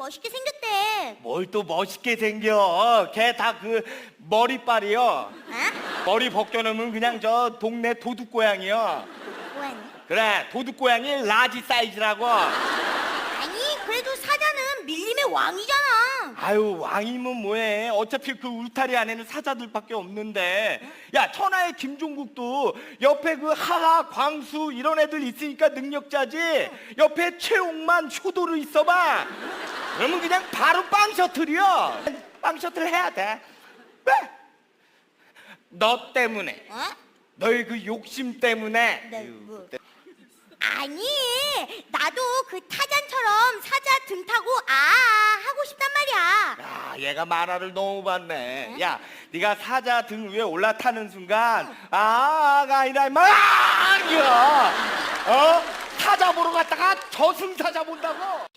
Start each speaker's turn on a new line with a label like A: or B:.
A: 멋있게 생겼대.
B: 뭘 또 멋있게 생겨. 걔 다 그 머리빨이요.
A: 어?
B: 머리 벗겨놓으면 그냥 저 동네 도둑 고양이요.
A: 고양이?
B: 그래, 도둑 고양이 라지 사이즈라고.
A: 아니 그래도 사자는 밀림의 왕이잖아.
B: 아유, 왕이면 뭐해. 어차피 그 울타리 안에는 사자들밖에 없는데. 야, 천하의 김종국도 옆에 그 하하, 광수 이런 애들 있으니까 능력자지. 옆에 최홍만, 효도를 있어봐. 그러면 그냥 바로 빵 셔틀이요. 빵 셔틀 해야 돼. 왜? 너 때문에.
A: 어?
B: 너의 그 욕심 때문에.
A: 네, 뭐. 아니 나도 그 타잔처럼 사자 등 타고 아 하고 싶단 말이야.
B: 야, 얘가 만화를 너무 봤네. 야, 네가 사자 등 위에 올라타는 순간 아가 아니라 막이야. 어? 사자 보러 갔다가 저승 사자 본다고.